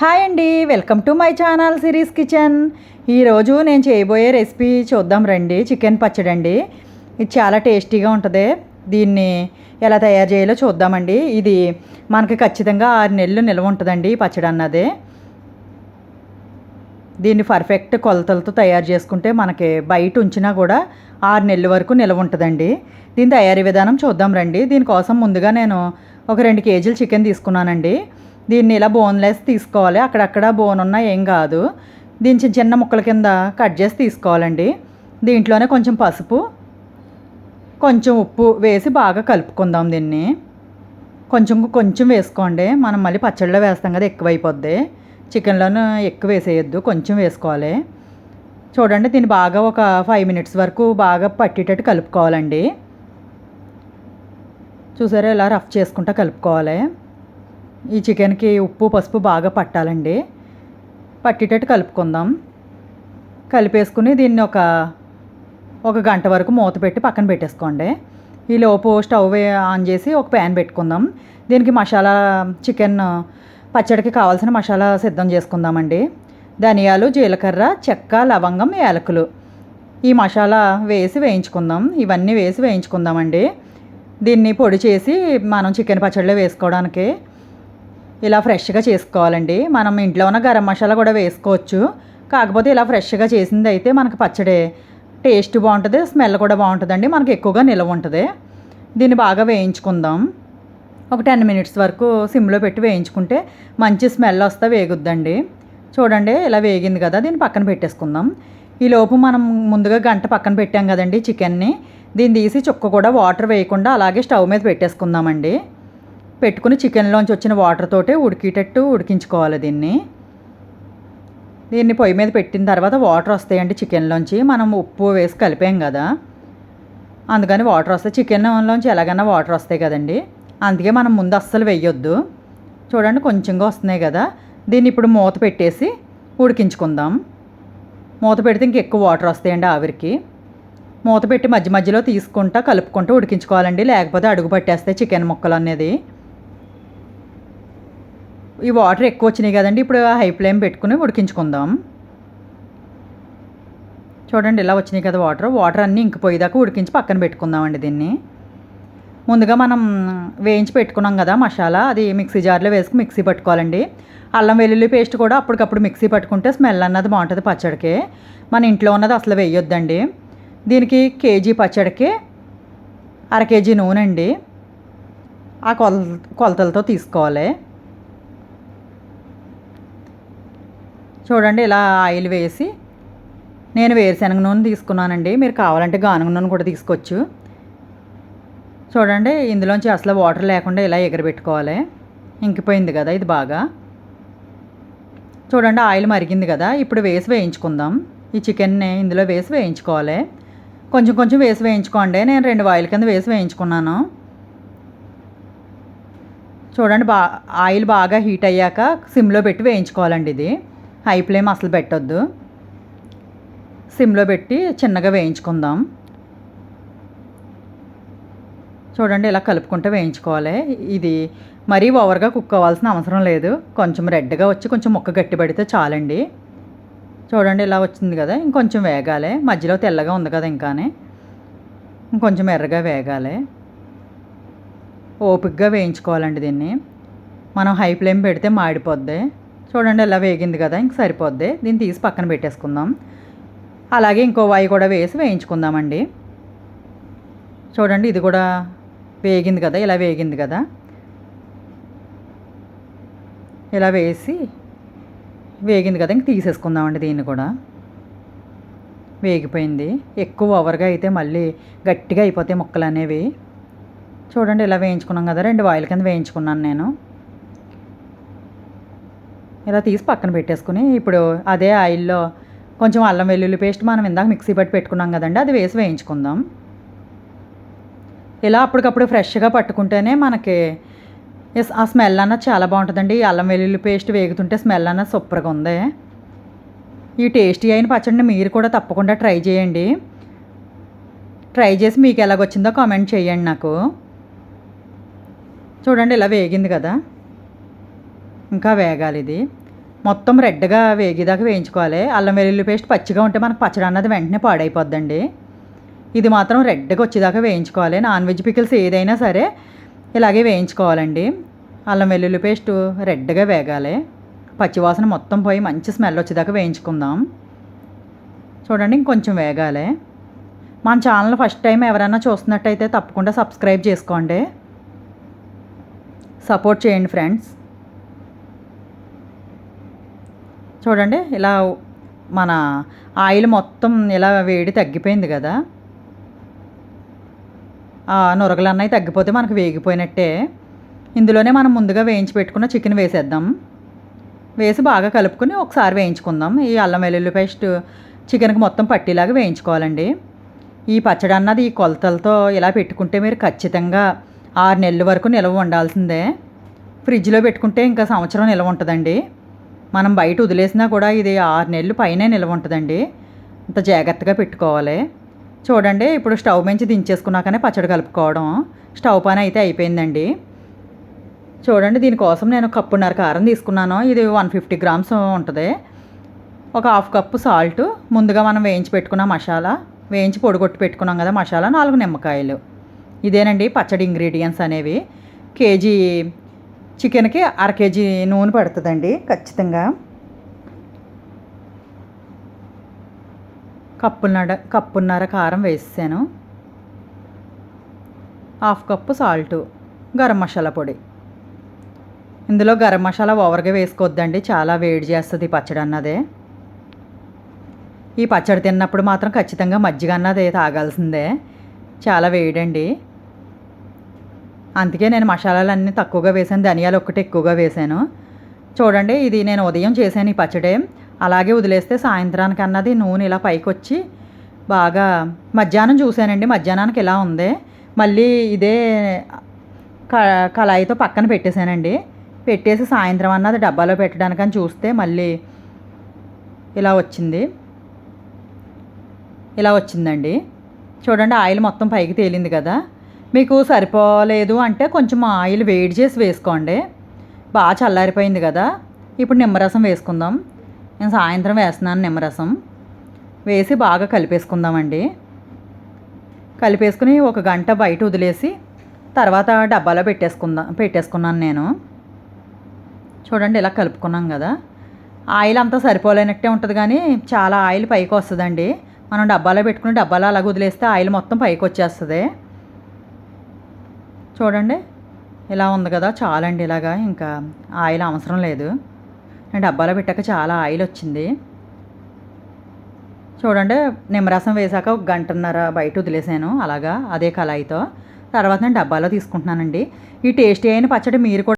Hi అండి welcome to my channel series kitchen. ఈరోజు నేను చేయబోయే రెసిపీ చూద్దాం రండి చికెన్ పచ్చడి అండి ఇది చాలా టేస్టీగా ఉంటుంది. దీన్ని ఎలా తయారు చేయాలో చూద్దామండి. ఇది మనకి ఖచ్చితంగా ఆరు నెలలు నిల్వ ఉంటుందండి ఈ పచ్చడి అన్నది. దీన్ని పర్ఫెక్ట్ కొలతలతో తయారు చేసుకుంటే మనకి బయట ఉంచినా కూడా ఆరు నెలల వరకు నిల్వ ఉంటుందండి. దీని తయారీ విధానం చూద్దాం రండి. దీనికోసం ముందుగా నేను ఒక రెండు కేజీలు చికెన్ తీసుకున్నానండి. దీన్ని ఇలా బోన్లెస్ తీసుకోవాలి. అక్కడక్కడ బోన్ ఉన్నా ఏం కాదు. దీని చిన్న చిన్న ముక్కల కింద కట్ చేసి తీసుకోవాలండి. దీంట్లోనే కొంచెం పసుపు కొంచెం ఉప్పు వేసి బాగా కలుపుకుందాం దీన్ని. కొంచెం కొంచెం వేసుకోండి. మనం మళ్ళీ పచ్చడిలో వేస్తాం కదా ఎక్కువైపోద్ది. చికెన్లోనూ ఎక్కువ వేసేయద్దు కొంచెం వేసుకోవాలి. చూడండి దీన్ని బాగా ఒక ఫైవ్ మినిట్స్ వరకు బాగా పట్టేటట్టు కలుపుకోవాలండి. చూసారా ఇలా రఫ్ చేసుకుంటా కలుపుకోవాలి. ఈ చికెన్కి ఉప్పు పసుపు బాగా పట్టాలండి. పట్టేటట్టు కలుపుకుందాం. కలిపేసుకుని దీన్ని ఒక ఒక గంట వరకు మూత పెట్టి పక్కన పెట్టేసుకోండి. ఈ లోపు స్టవ్ ఆన్ చేసి ఒక ప్యాన్ పెట్టుకుందాం. దీనికి మసాలా చికెన్ పచ్చడికి కావాల్సిన మసాలా సిద్ధం చేసుకుందామండి. ధనియాలు జీలకర్ర చెక్క లవంగం యాలకులు. ఈ మసాలా వేసి వేయించుకుందాం. ఇవన్నీ వేసి వేయించుకుందామండి. దీన్ని పొడి చేసి మనం చికెన్ పచ్చడిలో వేసుకోవడానికి ఇలా ఫ్రెష్గా చేసుకోవాలండి. మనం ఇంట్లో ఉన్న గరం మసాలా కూడా వేసుకోవచ్చు. కాకపోతే ఇలా ఫ్రెష్గా చేసింది అయితే మనకు పచ్చడి టేస్ట్ బాగుంటుంది స్మెల్ కూడా బాగుంటుందండి మనకి ఎక్కువగా నిల్వ ఉంటుంది. దీన్ని బాగా వేయించుకుందాం. ఒక టెన్ మినిట్స్ వరకు సిమ్లో పెట్టి వేయించుకుంటే మంచి స్మెల్ వస్తే వేగుద్దండి. చూడండి ఇలా వేగింది కదా దీన్ని పక్కన పెట్టేసుకుందాం. ఈ లోపు మనం ముందుగా గంట పక్కన పెట్టాం కదండి చికెన్ని. దీన్ని తీసి చుక్క కూడా వాటర్ వేయకుండా అలాగే స్టవ్ మీద పెట్టేసుకుందామండి. పెట్టుకుని చికెన్లోంచి వచ్చిన వాటర్ తోటే ఉడికేటట్టు ఉడికించుకోవాలి దీన్ని. దీన్ని పొయ్యి మీద పెట్టిన తర్వాత వాటర్ వస్తాయండి చికెన్లోంచి. మనం ఉప్పు వేసి కలిపాం కదా. అందుకని వాటర్ వస్తాయి. చికెన్లోంచి ఎలాగైనా వాటర్ వస్తాయి కదండి. అందుకే మనం ముందు అస్సలు వేయొద్దు. చూడండి కొంచెంగా వస్తున్నాయి కదా. దీన్ని ఇప్పుడు మూత పెట్టేసి ఉడికించుకుందాం. మూత పెడితే ఇంక ఎక్కువ వాటర్ వస్తాయండి ఆవిరికి. మూత పెట్టి మధ్య మధ్యలో తీసుకుంటా కలుపుకుంటూ ఉడికించుకోవాలండి. లేకపోతే అడుగు పట్టేస్తాయి చికెన్ ముక్కలు అనేది. ఈ వాటర్ ఎక్కువ వచ్చినాయి కదండి ఇప్పుడు హై ఫ్లేమ్ పెట్టుకుని ఉడికించుకుందాం. చూడండి ఇలా వచ్చినాయి కదా వాటర్ వాటర్ అన్నీ ఇంకిపోయేదాకా ఉడికించి పక్కన పెట్టుకుందామండి దీన్ని. ముందుగా మనం వేయించి పెట్టుకున్నాం కదా మసాలా అది మిక్సీ జార్లో వేసుకుని మిక్సీ పట్టుకోవాలండి. అల్లం వెల్లుల్లి పేస్ట్ కూడా అప్పటికప్పుడు మిక్సీ పట్టుకుంటే స్మెల్ అన్నది బాగుంటుంది పచ్చడికి. మన ఇంట్లో ఉన్నది అసలు వేయొద్దండి. దీనికి కేజీ పచ్చడికి అర కేజీ నూనె అండి ఆ కొల కొలతలతో తీసుకోవాలి. చూడండి ఇలా ఆయిల్ వేసి నేను వేరుశనగ నూనె తీసుకున్నానండి. మీరు కావాలంటే గానుగ నూనె కూడా తీసుకోవచ్చు. చూడండి ఇందులోంచి అసలు వాటర్ లేకుండా ఇలా ఎగరబెట్టుకోవాలి. ఇంకిపోయింది కదా ఇది బాగా. చూడండి ఆయిల్ మరిగింది కదా. ఇప్పుడు వేసి వేయించుకుందాం. ఈ చికెన్ని ఇందులో వేసి వేయించుకోవాలి. కొంచెం కొంచెం వేసి వేయించుకోండి. నేను రెండు ఆయిల్ కింద వేసి వేయించుకున్నాను. చూడండి బా ఆయిల్ బాగా హీట్ అయ్యాక సిమ్లో పెట్టి వేయించుకోవాలండి ఇది. హై ఫ్లేమ్ అసలు పెట్టొద్దు. సిమ్లో పెట్టి చిన్నగా వేయించుకుందాం. చూడండి ఇలా కలుపుకుంటూ వేయించుకోవాలి. ఇది మరీ ఓవర్గా కుక్ అవ్వాల్సిన అవసరం లేదు. కొంచెం రెడ్గా వచ్చి కొంచెం ముక్క గట్టిపడితే చాలండి. చూడండి ఇలా వచ్చింది కదా ఇంకొంచెం వేగాలి. మధ్యలో తెల్లగా ఉంది కదా ఇంకానే. ఇంకొంచెం ఎర్రగా వేగాలి. ఓపిక్గా వేయించుకోవాలండి దీన్ని. మనం హై ఫ్లేమ్ పెడితే మాడిపోద్ది. చూడండి ఇలా వేగింది కదా ఇంక సరిపోద్ది. దీన్ని తీసి పక్కన పెట్టేసుకుందాం. అలాగే ఇంకో వాయి కూడా వేసి వేయించుకుందామండి. చూడండి ఇది కూడా వేగింది కదా ఇలా వేగింది కదా. ఇలా వేసి వేగింది కదా ఇంక తీసేసుకుందామండి దీన్ని కూడా. వేగిపోయింది. ఎక్కువ ఓవర్గా అయితే మళ్ళీ గట్టిగా అయిపోతాయి ముక్కలు అనేవి చూడండి ఇలా వేయించుకున్నాం కదా రెండు వాయిల కింద వేయించుకున్నాను నేను. ఇలా తీసి పక్కన పెట్టేసుకుని ఇప్పుడు అదే ఆయిల్లో కొంచెం అల్లం వెల్లుల్లి పేస్ట్ మనం ఇందాక మిక్సీ పట్టి పెట్టుకున్నాం కదండి అది వేసి వేయించుకుందాం. ఇలా అప్పటికప్పుడు ఫ్రెష్గా పట్టుకుంటేనే మనకి ఆ స్మెల్ అన్నది చాలా బాగుంటుందండి. ఈ అల్లం వెల్లుల్లి పేస్ట్ వేగుతుంటే స్మెల్ అన్నది సూపర్గా ఉంది. ఈ టేస్టీ అయిన పచ్చడిని మీరు కూడా తప్పకుండా ట్రై చేయండి. ట్రై చేసి మీకు ఎలాగొచ్చిందో కామెంట్ చేయండి నాకు. చూడండి ఇలా వేగింది కదా. ఇంకా వేగాలి ఇది. మొత్తం రెడ్గా వేగేదాకా వేయించుకోవాలి. అల్లం వెల్లుల్లి పేస్ట్ పచ్చిగా ఉంటే మనకు పచ్చడి అన్నది వెంటనే పాడైపోద్దండి. ఇది మాత్రం రెడ్గా వచ్చేదాకా వేయించుకోవాలి. నాన్ వెజ్ పికిల్స్ ఏదైనా సరే ఇలాగే వేయించుకోవాలండి. అల్లం వెల్లుల్లి పేస్ట్ రెడ్గా వేగాలి. పచ్చివాసన మొత్తం పోయి మంచి స్మెల్ వచ్చేదాకా వేయించుకుందాం. చూడండి ఇంకొంచెం వేగాలి. మన ఛానల్ ఫస్ట్ టైం ఎవరైనా చూస్తున్నట్టయితే తప్పకుండా సబ్స్క్రైబ్ చేసుకోండి. సపోర్ట్ చేయండి ఫ్రెండ్స్. చూడండి ఇలా మన ఆయిల్ మొత్తం ఇలా వేడి తగ్గిపోయింది కదా. ఆ నురగలు అన్నవి తగ్గిపోతే మనకు వేగిపోయినట్టే. ఇందులోనే మనం ముందుగా వేయించి పెట్టుకున్న చికెన్ వేసేద్దాం. వేసి బాగా కలుపుకొని ఒకసారి వేయించుకుందాం. ఈ అల్లం వెల్లుల్లి పేస్ట్ చికెన్కి మొత్తం పట్టేలాగా వేయించుకోవాలండి. ఈ పచ్చడి అన్నది ఈ కొలతలతో ఇలా పెట్టుకుంటే మీరు ఖచ్చితంగా ఆరు నెలల వరకు నిల్వ ఉండాల్సిందే. ఫ్రిడ్జ్లో పెట్టుకుంటే ఇంకా సంవత్సరం నిల్వ ఉంటుందండి. మనం బయట వదిలేసినా కూడా ఇది ఆరు నెలలు పైనే నిల్వ ఉంటుందండి. ఇంత జాగ్రత్తగా పెట్టుకోవాలి. చూడండి ఇప్పుడు స్టవ్ నుంచి దించేసుకున్నాకనే పచ్చడి కలుపుకోవడం. స్టవ్ పైన అయితే అయిపోయిందండి. చూడండి దీనికోసం నేను కప్పున్నర కారం తీసుకున్నాను. ఇది వన్ ఫిఫ్టీ గ్రామ్స్ ఉంటుంది. ఒక హాఫ్ కప్పు సాల్ట్. ముందుగా మనం వేయించి పెట్టుకున్న మసాలా. వేయించి పొడిగొట్టి పెట్టుకున్నాం కదా మసాలా నాలుగు నిమ్మకాయలు. ఇదేనండి పచ్చడి ఇంగ్రీడియంట్స్ అనేవి. కేజీ చికెన్కి అర కేజీ నూనె పడుతుందండి ఖచ్చితంగా. కప్పున్నర కప్పున్నర కారం వేసాను half cup salt garam masala పొడి. ఇందులో గరం మసాలా ఓవర్గా వేసుకోవద్దండి చాలా వేడి చేస్తుంది పచ్చడి అన్నదే. ఈ పచ్చడి తిన్నప్పుడు మాత్రం ఖచ్చితంగా మజ్జిగ అన్నది తాగాల్సిందే. చాలా వేడండి. అందుకే నేను మసాలాలన్నీ తక్కువగా వేసాను ధనియాలు ఒక్కటి ఎక్కువగా వేసాను చూడండి ఇది నేను ఉదయం చేశాను ఈ పచ్చడి. అలాగే వదిలేస్తే సాయంత్రానికి అన్నది నూనె ఇలా పైకి వచ్చి బాగా మధ్యాహ్నం చూశానండి మధ్యాహ్నానికి ఇలా ఉంది. మళ్ళీ ఇదే క కళాయితో పక్కన పెట్టేశానండి. పెట్టేసి సాయంత్రం అన్నది డబ్బాలో పెట్టడానికని చూస్తే మళ్ళీ ఇలా వచ్చింది. ఇలా వచ్చిందండి. చూడండి ఆయిల్ మొత్తం పైకి తేలింది కదా. మీకు సరిపోలేదు అంటే కొంచెం ఆయిల్ వేడి చేసి వేసుకోండి. బాగా చల్లారిపోయింది కదా. ఇప్పుడు నిమ్మరసం వేసుకుందాం. నేను సాయంత్రం వేస్తున్నాను నిమ్మరసం. వేసి బాగా కలిపేసుకుందామండి. కలిపేసుకుని ఒక గంట బయట వదిలేసి తర్వాత డబ్బాలో పెట్టేసుకుందాం పెట్టేసుకున్నాను నేను. చూడండి ఇలా కలుపుకున్నాం కదా. ఆయిల్ అంతా సరిపోలేనట్టే ఉంటుంది కానీ చాలా ఆయిల్ పైకి వస్తుందండి. మనం డబ్బాలో పెట్టుకుని డబ్బాలో అలాగ వదిలేస్తే ఆయిల్ మొత్తం పైకి వచ్చేస్తుంది. చూడండి. ఇలా ఉంది కదా చాలండి ఇలాగా. ఇంకా ఆయిల్ అవసరం లేదు. నేను డబ్బాలో పెట్టాక చాలా ఆయిల్ వచ్చింది. చూడండి నిమ్మరసం వేసాక ఒక గంటన్నర బయట వదిలేసాను. అలాగా అదే కళాయితో. తర్వాత నేను డబ్బాలో తీసుకుంటున్నానండి. ఈ టేస్టీ అయిన పచ్చడి మీరు కూడా